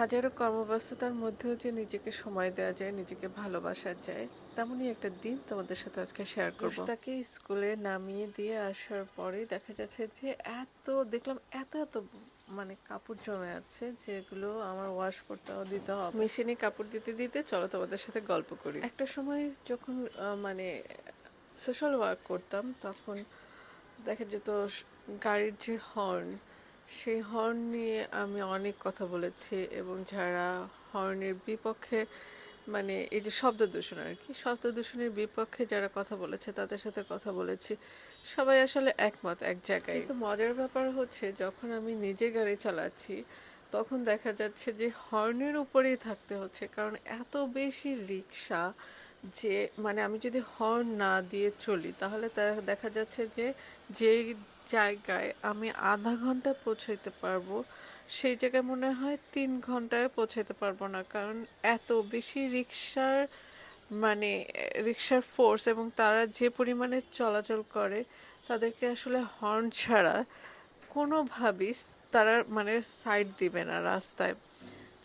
হাজারো কর্মব্যস্ততার মধ্যেও যে নিজেকে সময় দেওয়া যায় নিজেকে ভালোবাসা যায় তেমনই একটা দিন তোমাদের সাথে আজকে শেয়ার করব। তাকে স্কুলে নামিয়ে দিয়ে আসার পরে দেখা যাচ্ছে যে এত দেখলাম এত এত মানে কাপড় জমে আছে যেগুলো আমার ওয়াশ করতেও দিতে হবে। মেশিনে কাপড় দিতে দিতে চলো তোমাদের সাথে গল্প করি। একটা সময় যখন মানে সোশ্যাল ওয়ার্ক করতাম তখন দেখা যেত গাড়ির যে হর্ন সেই হর্ন নিয়ে আমি অনেক কথা বলেছি এবং যারা হর্নের বিপক্ষে মানে এই যে শব্দ দূষণ আর কি, শব্দ দূষণের বিপক্ষে যারা কথা বলেছে, তাদের সাথে কথা বলেছি। সবাই আসলে একমত এক জায়গায়। কিন্তু মজার ব্যাপার হচ্ছে, যখন আমি নিজে গাড়ি চালাচ্ছি, তখন দেখা যাচ্ছে যে হর্নের উপরেই থাকতে হচ্ছে। কারণ এত বেশি রিক্সা যে মানে আমি যদি হর্ন না দিয়ে চলি, তাহলে দেখা যাচ্ছে যে, যেই জায়গায় আমি আধা ঘণ্টা পৌঁছাইতে পারব, সেই জায়গায় মনে হয় তিন ঘন্টায় পৌঁছাইতে পারব না। কারণ এত বেশি রিক্সার মানে রিক্সার ফোর্স এবং তারা যে পরিমাণে চলাচল করে, তাদেরকে আসলে হর্ন ছাড়া কোনোভাবেই তারা মানে সাইড দিবে না রাস্তায়।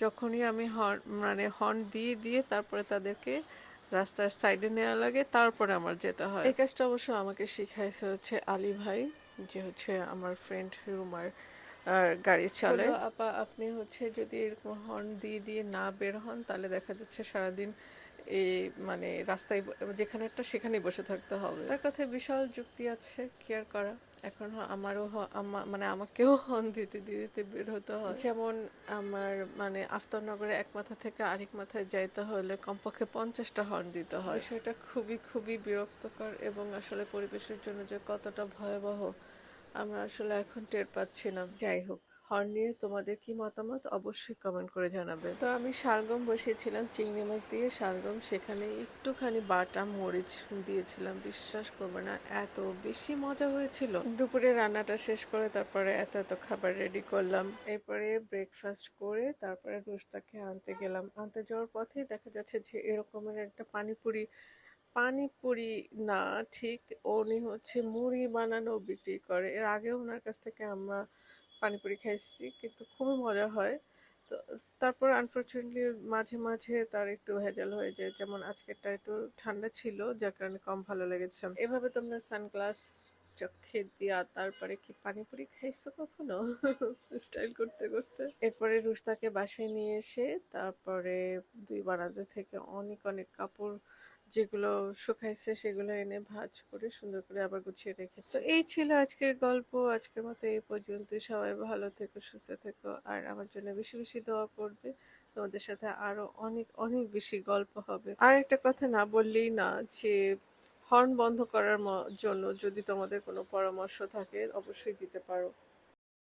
যখনই আমি হর্ন মানে হর্ন দিয়ে দিয়ে তারপরে তাদেরকে রাস্তার সাইডে নেওয়া লাগে তারপরে আমার যেতে হয়। এই কাজটা অবশ্য আমাকে শিখাইছে হচ্ছে আলী ভাই যে হচ্ছে আমার ফ্রেন্ড রুমার আর গাড়ি চলে। আপা আপনি হচ্ছে যদি এরকম হর্ন দিয়ে দিয়ে না বের হন তাহলে দেখা যাচ্ছে সারাদিন এই মানে রাস্তায় যেখানে একটা সেখানেই বসে থাকতে হবে। তার কথায় বিশাল যুক্তি আছে কেয়ার করা? এখন আমারও মানে আমাকেও দিতে দিতে দিতে বের হতে হয়। যেমন আমার মানে আফতারনগরে এক মাথা থেকে আরেক মাথায় যাইতে হলে কমপক্ষে পঞ্চাশটা হর্ন দিতে হয়। সেটা খুবই খুবই বিরক্তকর এবং আসলে পরিবেশের জন্য যে কতটা ভয়াবহ আমরা আসলে এখন টের পাচ্ছি না। যাই হোক। হর্ন নিয়ে তোমাদের কি মতামত? অবশ্যই কমেন্ট করে জানাবে। তো আমি শালগম বসিয়েছিলাম, চিংড়ি মাছ দিয়ে শালগম। সেখানে একটুখানি বাটা মরিচ দিয়েছিলাম। বিশ্বাস করবে না, এত বেশি মজা হয়েছিল। দুপুরে রান্নাটা শেষ করে তারপরে এত এত খাবার রেডি করলাম। এরপরে ব্রেকফাস্ট করে তারপরে রোস্তাকে আনতে গেলাম। আনতে যাওয়ার পথে দেখা যাচ্ছে যে এরকমের একটা পানিপুরি পানিপুরি না, ঠিক উনি হচ্ছে মুড়ি বানানো বিক্রি করে। এর আগে ওনার কাছ থেকে আমরা পানিপুরি খাইছি, কিন্তু খুবই মজা হয়। তো তারপর আনফর্চুনেটলি মাঝে মাঝে তার একটু ভেজাল হয়ে যায়। যেমন আজকেরটা একটু ঠান্ডা ছিল, যার কারণে কম ভালো লেগেছে। এভাবে তোমরা সানগ্লাস চোখে দিয়া তারপরে কি পানিপুরি খাইছো কখনো? স্টাইল করতে করতে। এরপরে রুস্তাকে বাসায় নিয়ে এসে তারপরে দুই বারান্দা থেকে অনেক অনেক কাপড় যেগুলো শুকাইছে সেগুলো এনে ভাজ করে সুন্দর করে আবার গুছিয়ে রেখেছে। এই ছিল আজকের গল্প। আজকের মতো এই পর্যন্ত। সবাই ভালো থেকো, সুস্থ থেকো। আর আমার জন্য বেশি বেশি দোয়া করবে। তোমাদের সাথে আরও অনেক অনেক বেশি গল্প হবে। আর একটা কথা না বললেই না যে হর্ন বন্ধ করার জন্য যদি তোমাদের কোনো পরামর্শ থাকে অবশ্যই দিতে পারো।